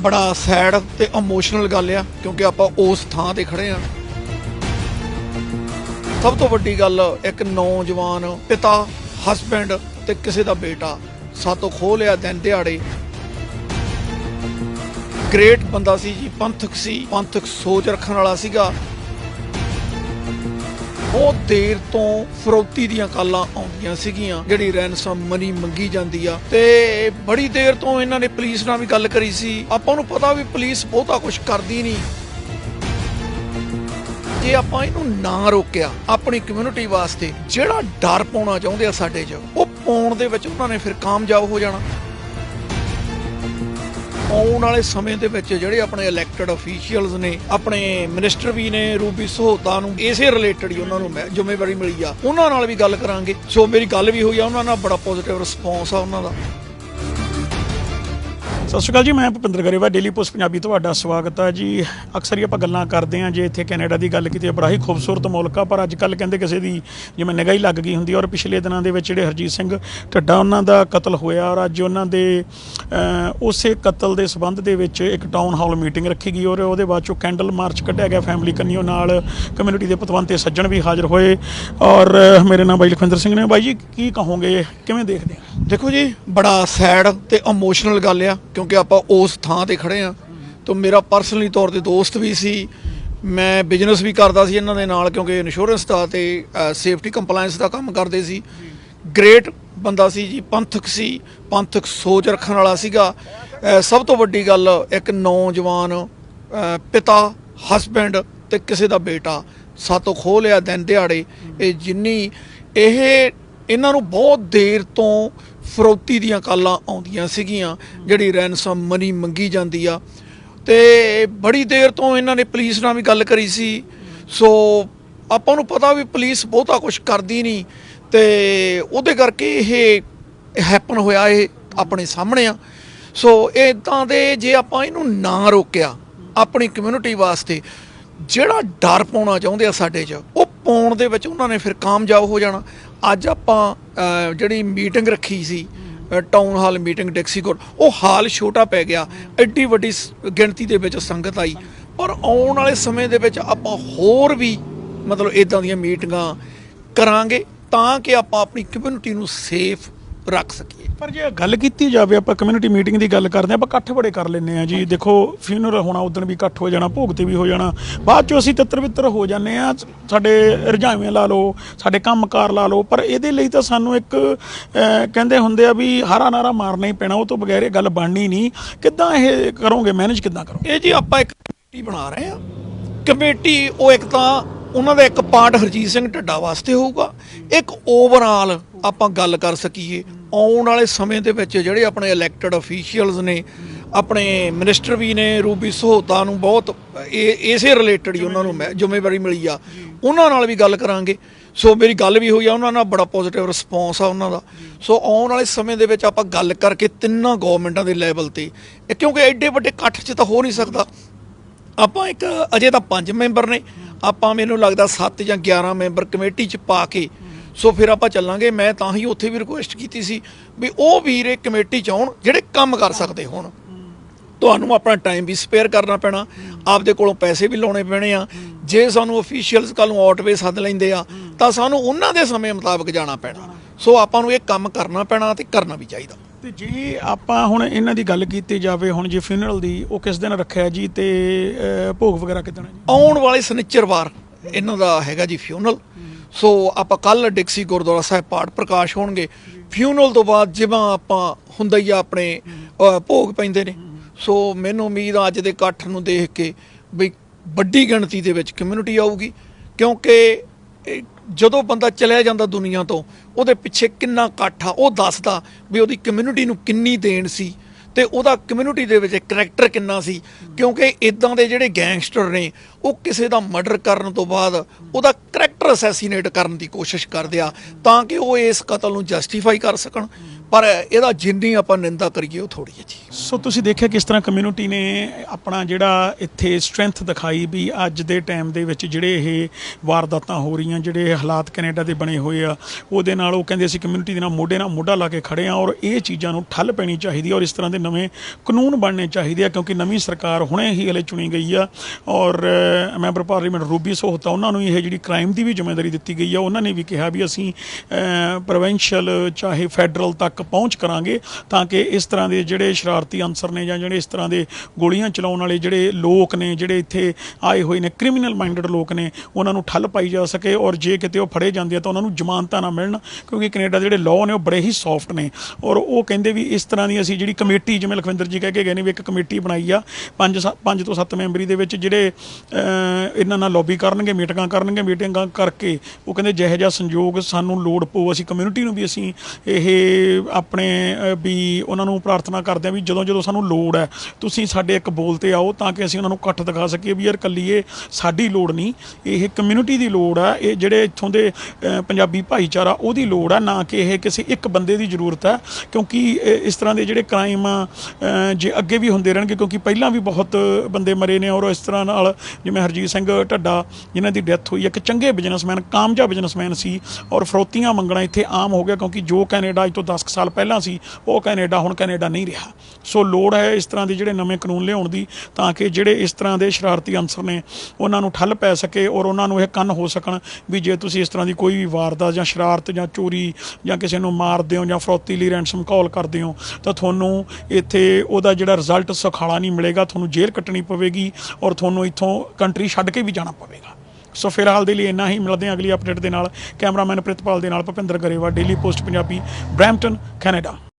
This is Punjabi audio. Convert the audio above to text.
ਬੜਾ ਸੈਡ ਤੇ ਇਮੋਸ਼ਨਲ ਗੱਲ ਆ, ਕਿਉਂਕਿ ਆਪਾਂ ਉਸ ਥਾਂ ਤੇ ਖੜੇ ਆ। ਸਭ ਤੋਂ ਵੱਡੀ ਗੱਲ, ਇੱਕ ਨੌਜਵਾਨ ਪਿਤਾ ਹਸਬੈਂਡ ਤੇ ਕਿਸੇ ਦਾ ਬੇਟਾ ਸਾਤੋਂ ਖੋਹ ਲਿਆ ਦਿਨ ਦਿਹਾੜੇ। ਗ੍ਰੇਟ ਬੰਦਾ ਸੀ ਜੀ, ਪੰਥਕ ਸੀ, ਪੰਥਕ ਸੋਚ ਰੱਖਣ ਵਾਲਾ ਸੀਗਾ। ਬਹੁਤ ਦੇਰ ਤੋਂ ਫਰੋਤੀ ਦੀਆਂ ਕਾਲਾਂ ਆਉਂਦੀਆਂ ਸੀਗੀਆਂ, ਜਿਹੜੀ ਰੈਨਸਮ ਮਨੀ ਮੰਗੀ ਜਾਂਦੀ ਆ। ਤੇ ਬੜੀ ਦੇਰ ਤੋਂ ਇਹਨਾਂ ਨੇ ਪੁਲਿਸ ਨਾਲ ਵੀ ਗੱਲ ਕਰੀ ਸੀ। ਆਪਾਂ ਨੂੰ ਪਤਾ ਵੀ ਪੁਲਿਸ ਬਹੁਤਾ ਕੁਝ ਕਰਦੀ ਨਹੀਂ। ਜੇ ਆਪਾਂ ਇਹਨੂੰ ਨਾ ਰੋਕਿਆ ਆਪਣੀ ਕਮਿਊਨਿਟੀ ਵਾਸਤੇ, ਜਿਹੜਾ ਡਰ ਪਾਉਣਾ ਚਾਹੁੰਦੇ ਆ ਸਾਡੇ 'ਚ, ਉਹ ਪਾਉਣ ਦੇ ਵਿੱਚ ਉਹਨਾਂ ਨੇ ਫਿਰ ਕਾਮਯਾਬ ਹੋ ਜਾਣਾ। ਆਉਣ ਵਾਲੇ ਸਮੇਂ ਦੇ ਵਿੱਚ ਜਿਹੜੇ ਆਪਣੇ ਇਲੈਕਟਡ ਅਫੀਸ਼ੀਅਲਸ ਨੇ, ਆਪਣੇ ਮਿਨਿਸਟਰ ਵੀ ਨੇ, ਰੂਬੀ ਸਹੋਤਾ ਨੂੰ, ਇਸੇ ਰਿਲੇਟਡ ਹੀ ਉਹਨਾਂ ਨੂੰ ਮੈਂ ਜ਼ਿੰਮੇਵਾਰੀ ਮਿਲੀ ਆ। ਉਹਨਾਂ ਨਾਲ ਵੀ ਗੱਲ ਕਰਾਂਗੇ। ਸੋ ਮੇਰੀ ਗੱਲ ਵੀ ਹੋਈ ਆ, ਉਹਨਾਂ ਨਾਲ ਬੜਾ ਪੋਜ਼ਿਟਿਵ ਰਿਸਪੌਂਸ ਆ ਉਹਨਾਂ ਦਾ। ਸਤਿ ਸ਼੍ਰੀ ਅਕਾਲ ਜੀ, ਮੈਂ ਭੁਪਿੰਦਰ ਗਰੇਵਾ ਡੇਲੀ ਪੋਸਟ ਪੰਜਾਬੀ ਤੁਹਾਡਾ ਸਵਾਗਤ ਹੈ ਜੀ। ਅਕਸਰ ਹੀ ਆਪਾਂ ਗੱਲਾਂ ਕਰਦੇ ਹਾਂ ਜੇ ਇੱਥੇ ਕੈਨੇਡਾ ਦੀ ਗੱਲ ਕੀਤੀ ਹੈ ਬੜਾ ਹੀ ਖੂਬਸੂਰਤ ਮੁਲਕ ਆ, ਪਰ ਅੱਜ ਕੱਲ ਕਹਿੰਦੇ ਕਿਸੇ ਦੀ ਜਿਵੇਂ ਨਿਗਾਹ ਹੀ ਲੱਗ ਗਈ ਹੁੰਦੀ ਔਰ ਪਿਛਲੇ ਦਿਨਾਂ ਦੇ ਵਿੱਚ ਜਿਹੜੇ ਹਰਜੀਤ ਸਿੰਘ ਢੱਡਾ ਉਹਨਾਂ ਦਾ ਕਤਲ ਹੋਇਆ, ਔਰ ਅੱਜ ਉਹਨਾਂ ਦੇ ਉਸੇ ਕਤਲ ਦੇ ਸਬੰਧ ਦੇ ਵਿੱਚ ਇੱਕ ਟਾਊਨ ਹਾਲ ਮੀਟਿੰਗ ਰੱਖੀ ਗਈ, ਔਰ ਉਹਦੇ ਬਾਅਦ ਚੋਂ ਕੈਂਡਲ ਮਾਰਚ ਕੱਢਿਆ ਗਿਆ ਫੈਮਿਲੀ ਕੰਨੀਓ ਨਾਲ ਕਮਿਊਨਿਟੀ ਦੇ ਪਤਵੰਤੇ ਸੱਜਣ ਵੀ ਹਾਜ਼ਰ ਹੋਏ। ਔਰ ਮੇਰੇ ਨਾਲ ਬਾਈ ਲਖਵਿੰਦਰ ਸਿੰਘ ਨੇ। ਬਾਈ ਜੀ, ਕੀ ਕਹੋਗੇ, ਕਿਵੇਂ ਦੇਖਦੇ ਆ ਦੇਖੋ ਜੀ, ਬੜਾ ਸੈਡ ਤੇ ਇਮੋਸ਼ਨਲ ਗੱਲ ਆ ਕਿਉਂਕਿ ਆਪਾਂ ਉਸ ਥਾਂ ਤੇ ਖੜੇ ਆ। ਤਾਂ ਮੇਰਾ ਪਰਸਨਲੀ ਤੌਰ ਤੇ ਦੋਸਤ ਵੀ ਸੀ। ਮੈਂ ਬਿਜ਼ਨਸ ਵੀ ਕਰਦਾ ਸੀ ਇਹਨਾਂ ਦੇ ਨਾਲ, ਕਿਉਂਕਿ ਇੰਸ਼ੋਰੈਂਸ ਦਾ ਤੇ ਸੇਫਟੀ ਕੰਪਲਾਈਂਸ ਦਾ ਕੰਮ ਕਰਦੇ ਸੀ। ਗ੍ਰੇਟ ਬੰਦਾ ਸੀ ਜੀ, ਪੰਥਕ ਸੀ, ਪੰਥਕ ਸੋਚ ਰੱਖਣ ਵਾਲਾ ਸੀਗਾ। ਸਭ ਤੋਂ ਵੱਡੀ ਗੱਲ ਇੱਕ ਨੌਜਵਾਨ ਪਿਤਾ ਹਸਬੈਂਡ ਤੇ ਕਿਸੇ ਦਾ ਬੇਟਾ। ਸਾਤੋਂ ਖੋਹ ਲਿਆ ਦਿਨ ਦਿਹਾੜੇ। ਇਹ ਜਿੰਨੀ, ਇਹ ਇਹਨਾਂ ਨੂੰ ਬਹੁਤ ਦੇਰ ਤੋਂ ਫਰੋਤੀ ਦੀਆਂ ਕਾਲਾਂ ਆਉਂਦੀਆਂ ਸੀਗੀਆਂ ਜਿਹੜੀ ਰੈਨਸਮ ਮਨੀ ਮੰਗੀ ਜਾਂਦੀ ਆ। ਤੇ ਬੜੀ ਦੇਰ ਤੋਂ ਇਹਨਾਂ ਨੇ ਪੁਲਿਸ ਨਾਲ ਵੀ ਗੱਲ ਕਰੀ ਸੀ। ਸੋ ਆਪਾਂ ਨੂੰ ਪਤਾ ਵੀ ਪੁਲਿਸ ਬਹੁਤਾ ਕੁਝ ਕਰਦੀ ਨਹੀਂ। ਤੇ ਉਹਦੇ ਕਰਕੇ ਇਹ ਹੈਪਨ ਹੋਇਆ ਇਹ ਆਪਣੇ ਸਾਹਮਣੇ ਆ। ਸੋ ਇਦਾਂ ਦੇ ਜੇ ਆਪਾਂ ਇਹਨੂੰ ਨਾ ਰੋਕਿਆ ਆਪਣੀ ਕਮਿਊਨਿਟੀ ਵਾਸਤੇ ਜਿਹੜਾ ਡਰ ਪਾਉਣਾ ਚਾਹੁੰਦੇ ਆ ਸਾਡੇ 'ਚ ਉਹ ਪਾਉਣ ਦੇ ਵਿੱਚ ਉਹਨਾਂ ਨੇ ਫਿਰ ਕਾਮਯਾਬ ਹੋ ਜਾਣਾ। ਅੱਜ ਆਪਾਂ ਜਿਹੜੀ ਮੀਟਿੰਗ ਰੱਖੀ ਸੀ ਟਾਊਨ ਹਾਲ ਮੀਟਿੰਗ ਡੈਕਸੀਕੋਟ ਉਹ ਹਾਲ ਛੋਟਾ ਪੈ ਗਿਆ। ਐਡੀ ਵੱਡੀ ਸ- ਗਿਣਤੀ ਦੇ ਵਿੱਚ ਸੰਗਤ ਆਈ। ਪਰ ਆਉਣ ਵਾਲੇ ਸਮੇਂ ਦੇ ਵਿੱਚ ਆਪਾਂ ਹੋਰ ਵੀ ਮਤਲਬ ਇਦਾਂ ਦੀਆਂ ਮੀਟਿੰਗਾਂ ਕਰਾਂਗੇ ਤਾਂ ਕਿ ਆਪਾਂ ਆਪਣੀ ਕਮਿਊਨਿਟੀ ਨੂੰ ਸੇਫ ਰੱਖ ਸਕੀਏ। ਪਰ ਜੇ ਗੱਲ ਕੀਤੀ ਜਾਵੇ ਆਪਾਂ ਕਮਿਊਨਿਟੀ ਮੀਟਿੰਗ ਦੀ ਗੱਲ ਕਰਦੇ ਆਪਾਂ ਇਕੱਠ ਬੜੇ ਕਰ ਲੈਂਦੇ ਆ ਜੀ। ਦੇਖੋ ਫਿਊਨਰਲ ਹੋਣਾ ਉਦੋਂ ਵੀ ਇਕੱਠ ਹੋ ਜਾਣਾ ਭੋਗ ਤੇ ਵੀ ਹੋ ਜਾਣਾ। ਬਾਅਦ ਚੋਂ ਅਸੀਂ ਤਿੱਤਰ ਬਿੱਤਰ ਹੋ ਜਾਂਦੇ ਆ ਸਾਡੇ ਰੁਝਾਵੇਂ ਲਾ ਲਓ ਸਾਡੇ ਕੰਮਕਾਰ ਲਾ ਲਓ। ਪਰ ਇਹਦੇ ਲਈ ਤਾਂ ਸਾਨੂੰ ਇੱਕ ਕਹਿੰਦੇ ਹੁੰਦੇ ਆ ਵੀ ਹਾਰਾ ਨਾਰਾ ਮਾਰਨਾ ਹੀ ਪੈਣਾ ਉਹ ਤੋਂ ਬਗੈਰ ਇਹ ਗੱਲ ਬਣਨੀ ਨਹੀਂ। ਕਿੱਦਾਂ ਇਹ ਕਰੋਗੇ ਮੈਨੇਜ ਕਿੱਦਾਂ ਕਰੋਗੇ? ਇਹ ਜੀ ਆਪਾਂ ਇੱਕ ਕਮੇਟੀ ਬਣਾ ਰਹੇ ਹਾਂ। ਕਮੇਟੀ ਉਹ ਇੱਕ ਤਾਂ ਉਹਨਾਂ ਦਾ ਇੱਕ ਪਾਰਟ ਹਰਜੀਤ ਸਿੰਘ ਢੱਡਾ ਵਾਸਤੇ ਹੋਊਗਾ। ਇੱਕ ਓਵਰਆਲ ਆਪਾਂ ਗੱਲ ਕਰ ਸਕੀਏ। ਆਉਣ ਵਾਲੇ ਸਮੇਂ ਦੇ ਵਿੱਚ ਜਿਹੜੇ ਆਪਣੇ ਇਲੈਕਟਡ ਅਫੀਸ਼ੀਅਲਸ ਨੇ, ਆਪਣੇ ਮਿਨਿਸਟਰ ਵੀ ਨੇ, ਰੂਬੀ ਸਹੋਤਾ ਨੂੰ ਬਹੁਤ ਇਹ, ਇਸੇ ਰਿਲੇਟਡ ਹੀ ਉਹਨਾਂ ਨੂੰ ਮੈਂ ਜ਼ਿੰਮੇਵਾਰੀ ਮਿਲੀ ਆ। ਉਹਨਾਂ ਨਾਲ ਵੀ ਗੱਲ ਕਰਾਂਗੇ। ਸੋ ਮੇਰੀ ਗੱਲ ਵੀ ਹੋਈ ਆ, ਉਹਨਾਂ ਨਾਲ ਬੜਾ ਪੋਜ਼ਿਟਿਵ ਰਿਸਪੌਂਸ ਆ ਉਹਨਾਂ ਦਾ। ਸੋ ਆਉਣ ਵਾਲੇ ਸਮੇਂ ਦੇ ਵਿੱਚ ਆਪਾਂ ਗੱਲ ਕਰਕੇ ਤਿੰਨਾਂ ਗਵਰਨਮੈਂਟਾਂ ਦੇ ਲੈਵਲ ਤੇ। ਕਿਉਂਕਿ ਐਡੇ ਵੱਡੇ ਇਕੱਠ 'ਚ ਤਾਂ ਹੋ ਨਹੀਂ ਸਕਦਾ। ਆਪਾਂ ਇੱਕ ਅਜੇ ਤਾਂ ਪੰਜ ਮੈਂਬਰ ਨੇ, ਆਪਾਂ ਮੈਨੂੰ ਲੱਗਦਾ 7 ਜਾਂ 11 ਮੈਂਬਰ ਕਮੇਟੀ 'ਚ ਪਾ ਕੇ, ਸੋ ਫਿਰ ਆਪਾਂ ਚੱਲਾਂਗੇ। ਮੈਂ ਤਾਂ ਹੀ ਉੱਥੇ ਵੀ ਰਿਕੁਐਸਟ ਕੀਤੀ ਸੀ ਵੀ ਉਹ ਵੀਰ ਇਹ ਕਮੇਟੀ 'ਚ ਆਉਣ, ਜਿਹੜੇ ਕੰਮ ਕਰ ਸਕਦੇ ਹੋਣ। ਤੁਹਾਨੂੰ ਆਪਣਾ ਟਾਈਮ ਵੀ ਸਪੇਅਰ ਕਰਨਾ ਪੈਣਾ। ਆਪਦੇ ਕੋਲੋਂ ਪੈਸੇ ਵੀ ਲਾਉਣੇ ਪੈਣੇ ਆ। ਜੇ ਸਾਨੂੰ ਅਫੀਸ਼ੀਅਲਸ ਕੱਲ ਨੂੰ ਆਊਟਵੇ ਸੱਦ ਲੈਂਦੇ ਆ, ਤਾਂ ਸਾਨੂੰ ਉਹਨਾਂ ਦੇ ਸਮੇਂ ਮੁਤਾਬਕ ਜਾਣਾ ਪੈਣਾ। ਸੋ ਆਪਾਂ ਨੂੰ ਇਹ ਕੰਮ ਕਰਨਾ ਪੈਣਾ ਤੇ ਕਰਨਾ ਵੀ ਚਾਹੀਦਾ। ਤੇ ਜੇ ਆਪਾਂ ਹੁਣ ਇਹਨਾਂ ਦੀ ਗੱਲ ਕੀਤੀ ਜਾਵੇ, ਹੁਣ ਜੇ ਫਿਊਨਰਲ ਦੀ, ਉਹ ਕਿਸ ਦਿਨ ਰੱਖਿਆ ਜੀ ਤੇ ਭੋਗ ਵਗੈਰਾ ਕਿਦਣ ਹੈ ਜੀ? ਆਉਣ ਵਾਲੇ ਸਨਿਚਰਵਾਰ ਇਹਨਾਂ ਦਾ ਹੈਗਾ ਜੀ ਫਿਊਨਲ ਸੋ ਆਪਾਂ ਕੱਲ ਡਿਕਸੀ ਗੁਰਦੁਆਰਾ ਸਾਹਿਬ ਪਾਠ ਪ੍ਰਕਾਸ਼ ਹੋਣਗੇ। ਫਿਊਨਲ ਤੋਂ ਬਾਅਦ ਜਿਵੇਂ ਆਪਾਂ ਹੁੰਦਾ ਹੀ ਆ ਆਪਣੇ ਭੋਗ ਪੈਂਦੇ ਨੇ। ਸੋ ਮੈਨੂੰ ਉਮੀਦ ਆ ਅੱਜ ਦੇ ਇਕੱਠ ਨੂੰ ਦੇਖ ਕੇ ਵੀ ਵੱਡੀ ਗਿਣਤੀ ਦੇ ਵਿੱਚ ਕਮਿਊਨਿਟੀ ਆਊਗੀ। ਕਿਉਂਕਿ ਇਹ ਜਦੋਂ ਬੰਦਾ ਚਲਿਆ ਜਾਂਦਾ ਦੁਨੀਆ ਤੋਂ, ਉਹਦੇ ਪਿੱਛੇ ਕਿੰਨਾ ਇਕੱਠ ਆ, ਉਹ ਦੱਸਦਾ ਵੀ ਉਹਦੀ ਕਮਿਊਨਿਟੀ ਨੂੰ ਕਿੰਨੀ ਦੇਣ ਸੀ ਤੇ ਉਹਦਾ ਕਮਿਊਨਿਟੀ ਦੇ ਵਿੱਚ ਕਰੈਕਟਰ ਕਿੰਨਾ ਸੀ। ਕਿਉਂਕਿ ਇਦਾਂ ਦੇ ਜਿਹੜੇ ਗੈਂਗਸਟਰ ਨੇ, ਉਹ ਕਿਸੇ ਦਾ ਮਰਡਰ ਕਰਨ ਤੋਂ ਬਾਅਦ ਉਹਦਾ ਕਰੈਕਟਰ ਅਸੈਸੀਨੇਟ ਕਰਨ ਦੀ ਕੋਸ਼ਿਸ਼ ਕਰਦੇ ਆ ਤਾਂ ਕਿ ਉਹ ਇਸ ਕਤਲ ਨੂੰ ਜਸਟੀਫਾਈ ਕਰ ਸਕਣ। ਪਰ ਇਹਦਾ ਜਿੰਨੀ ਆਪਾਂ ਨਿੰਦਾ ਕਰੀਏ, ਉਹ ਥੋੜੀ ਹੈ ਜੀ। ਸੋ ਤੁਸੀਂ ਦੇਖਿਆ ਕਿਸ ਤਰ੍ਹਾਂ ਕਮਿਊਨਿਟੀ ਨੇ ਆਪਣਾ ਜਿਹੜਾ ਇੱਥੇ ਸਟਰੈਂਥ ਦਿਖਾਈ ਵੀ ਅੱਜ ਦੇ ਟਾਈਮ ਦੇ ਵਿੱਚ ਜਿਹੜੇ ਇਹ ਵਾਰਦਾਤਾਂ ਹੋ ਰਹੀਆਂ, ਜਿਹੜੇ ਹਾਲਾਤ ਕੈਨੇਡਾ ਦੇ ਬਣੇ ਹੋਏ ਆ, ਉਹਦੇ ਨਾਲ ਉਹ ਕਹਿੰਦੇ ਅਸੀਂ ਕਮਿਊਨਿਟੀ ਦੇ ਨਾਲ ਮੋਢੇ ਨਾਲ ਮੋਢਾ ਲਾ ਕੇ ਖੜੇ ਆ ਔਰ ਇਹ ਚੀਜ਼ਾਂ ਨੂੰ ਠੱਲ ਪੈਣੀ ਚਾਹੀਦੀ ਹੈ ਔਰ ਇਸ ਤਰ੍ਹਾਂ ਦੇ ਨਵੇਂ ਕਾਨੂੰਨ ਬਣਨੇ ਚਾਹੀਦੇ ਆ ਕਿਉਂਕਿ ਨਵੀਂ ਸਰਕਾਰ ਹੁਣੇ ਹੀ ਹਲੇ ਚੁਣੀ ਗਈ ਆ ਔਰ ਮੈਂਬਰ ਪਾਰਲੀਮੈਂਟ ਰੂਬੀ ਸੋਹਤਾ ਉਹਨਾਂ ਨੂੰ ਇਹ ਜਿਹੜੀ ਕ੍ਰਾਈਮ ਦੀ ਵੀ ਜ਼ਿੰਮੇਵਾਰੀ ਦਿੱਤੀ ਗਈ ਆ, ਉਹਨਾਂ ਨੇ ਵੀ ਕਿਹਾ ਵੀ ਅਸੀਂ ਪ੍ਰੋਵਿੰਸ਼ੀਅਲ ਚਾਹੇ ਫੈਡਰਲ ਤੱਕ ਪਹੁੰਚ ਕਰਾਂਗੇ ਤਾਂ ਕਿ ਇਸ ਤਰ੍ਹਾਂ ਦੇ ਜਿਹੜੇ ਸ਼ਰਾਰਤੀ ਅਨਸਰ ਨੇ ਜਾਂ ਜਿਹੜੇ ਇਸ ਤਰ੍ਹਾਂ ਦੇ ਗੋਲੀਆਂ ਚਲਾਉਣ ਵਾਲੇ ਜਿਹੜੇ ਲੋਕ ਨੇ, ਜਿਹੜੇ ਇੱਥੇ ਆਏ ਹੋਏ ਨੇ ਕ੍ਰਿਮੀਨਲ ਮਾਈਂਡਡ ਲੋਕ ਨੇ, ਉਹਨਾਂ ਨੂੰ ਠੱਲ ਪਾਈ ਜਾ ਸਕੇ ਔਰ ਜੇ ਕਿਤੇ ਉਹ ਫੜੇ ਜਾਂਦੇ ਆ ਤਾਂ ਉਹਨਾਂ ਨੂੰ ਜ਼ਮਾਨਤਾਂ ਨਾ ਮਿਲਣ ਕਿਉਂਕਿ ਕੈਨੇਡਾ ਦੇ ਜਿਹੜੇ ਲਾਅ ਨੇ ਉਹ ਬੜੇ ਹੀ ਸੌਫਟ ਨੇ ਔਰ ਉਹ ਕਹਿੰਦੇ ਵੀ ਇਸ ਤਰ੍ਹਾਂ ਦੀ ਅਸੀਂ ਜਿਹੜੀ ਕਮੇਟੀ ਜਿਵੇਂ ਲਖਵਿੰਦਰ ਜੀ ਕਹਿ ਕੇ ਗਏ ਨੇ ਵੀ ਇੱਕ ਕਮੇਟੀ ਬਣਾਈ ਆ, ਪੰਜ ਸੱਤ- ਪੰਜ ਤੋਂ ਸੱਤ ਮੈਂਬਰੀ ਦੇ ਵਿੱਚ ਜਿਹੜੇ ਇਹਨਾਂ ਨਾਲ ਲੌਬੀ ਕਰਨਗੇ, ਮੀਟਿੰਗਾਂ ਕਰਨਗੇ, ਮੀਟਿੰਗਾਂ ਕਰਕੇ ਉਹ ਕਹਿੰਦੇ ਜਿਹੋ ਜਿਹਾ ਸੰਯੋਗ ਸਾਨੂੰ ਲੋੜ ਪਊ, ਅਸੀਂ ਕਮਿਊਨਿਟੀ ਨੂੰ ਵੀ ਅਸੀਂ ਇਹ ਆਪਣੇ ਵੀ ਉਹਨਾਂ ਨੂੰ ਪ੍ਰਾਰਥਨਾ ਕਰਦੇ ਹਾਂ ਵੀ ਜਦੋਂ ਜਦੋਂ ਸਾਨੂੰ ਲੋੜ ਹੈ, ਤੁਸੀਂ ਸਾਡੇ ਇੱਕ ਬੋਲ ਤੇ ਆਓ ਤਾਂ ਕਿ ਅਸੀਂ ਉਹਨਾਂ ਨੂੰ ਇਕੱਠ ਦਿਖਾ ਸਕੀਏ ਵੀ ਯਾਰ ਕੱਲੀ ਇਹ ਸਾਡੀ ਲੋੜ ਨਹੀਂ, ਇਹ ਕਮਿਊਨਿਟੀ ਦੀ ਲੋੜ ਆ ਇਹ ਜਿਹੜੇ ਇੱਥੋਂ ਦੇ ਪੰਜਾਬੀ ਭਾਈਚਾਰਾ ਉਹਦੀ ਲੋੜ ਆ ਨਾ ਕਿ ਇਹ ਕਿਸੇ ਇੱਕ ਬੰਦੇ ਦੀ ਜ਼ਰੂਰਤ ਹੈ, ਕਿਉਂਕਿ ਇਸ ਤਰ੍ਹਾਂ ਦੇ ਜਿਹੜੇ ਕ੍ਰਾਈਮ ਜੇ ਅੱਗੇ ਵੀ ਹੁੰਦੇ ਰਹਿਣਗੇ, ਕਿਉਂਕਿ ਪਹਿਲਾਂ ਵੀ ਬਹੁਤ ਬੰਦੇ ਮਰੇ ਨੇ ਔਰ ਇਸ ਤਰ੍ਹਾਂ ਨਾਲ ਜਿਵੇਂ ਹਰਜੀਤ ਸਿੰਘ ਢੱਡਾ, ਜਿਨ੍ਹਾਂ ਦੀ ਡੈਥ ਹੋਈ, ਇੱਕ ਚੰਗੇ ਬਿਜ਼ਨਸਮੈਨ ਕਾਮਯਾਬ ਬਿਜ਼ਨਸਮੈਨ ਸੀ ਔਰ ਫਰੋਤੀਆਂ ਮੰਗਣਾ ਇੱਥੇ ਆਮ ਹੋ ਗਿਆ, ਕਿਉਂਕਿ ਜੋ ਕੈਨੇਡਾ ਅੱਜ ਤੋਂ 10 ਕੁ ਸਾਲ ਪਹਿਲਾਂ ਸੀ, ਉਹ ਕੈਨੇਡਾ, ਹੁਣ ਕੈਨੇਡਾ ਨਹੀਂ ਰਿਹਾ। ਸੋ ਲੋੜ ਹੈ ਇਸ ਤਰ੍ਹਾਂ ਦੇ ਜਿਹੜੇ ਨਵੇਂ ਕਾਨੂੰਨ ਲਿਆਉਣ ਦੀ, ਤਾਂ ਕਿ ਜਿਹੜੇ ਇਸ ਤਰ੍ਹਾਂ ਦੇ ਸ਼ਰਾਰਤੀ ਅਨਸਰ ਨੇ, ਉਹਨਾਂ ਨੂੰ ਠੱਲ ਪੈ ਸਕੇ ਔਰ ਉਹਨਾਂ ਨੂੰ ਇਹ ਕੰਨ ਹੋ ਸਕਣ ਵੀ ਜੇ ਤੁਸੀਂ ਇਸ ਤਰ੍ਹਾਂ ਦੀ ਕੋਈ ਵੀ ਵਾਰਦਾਤ ਜਾਂ ਸ਼ਰਾਰਤ ਜਾਂ ਚੋਰੀ ਜਾਂ ਕਿਸੇ ਨੂੰ ਮਾਰਦੇ ਹੋ ਜਾਂ ਫਰੋਤੀ ਲਈ ਰੈਂਸਮ ਕਾਲ ਕਰਦੇ ਹੋ ਤਾਂ ਤੁਹਾਨੂੰ ਇੱਥੇ ਉਹਦਾ ਜਿਹੜਾ ਰਿਜ਼ਲਟ ਸੁਖਾਲਾ ਨਹੀਂ ਮਿਲੇਗਾ, ਤੁਹਾਨੂੰ ਜੇਲ੍ਹ ਕੱਟਣੀ ਪਵੇਗੀ ਔਰ ਤੁਹਾਨੂੰ ਇੱਥੋਂ ਕੰਟਰੀ ਛੱਡ ਕੇ ਵੀ ਜਾਣਾ ਪਵੇਗਾ। ਸੋ ਫਿਲਹਾਲ ਦੇ ਲਈ ਇੰਨਾ ਹੀ। ਮਿਲਦੇ ਹਾਂ ਅਗਲੀ ਅਪਡੇਟ ਦੇ ਨਾਲ। ਕੈਮਰਾਮੈਨ ਪ੍ਰਿਤਪਾਲ ਦੇ ਨਾਲ Bhupinder Grewal Daily Post Punjabi Brampton Canada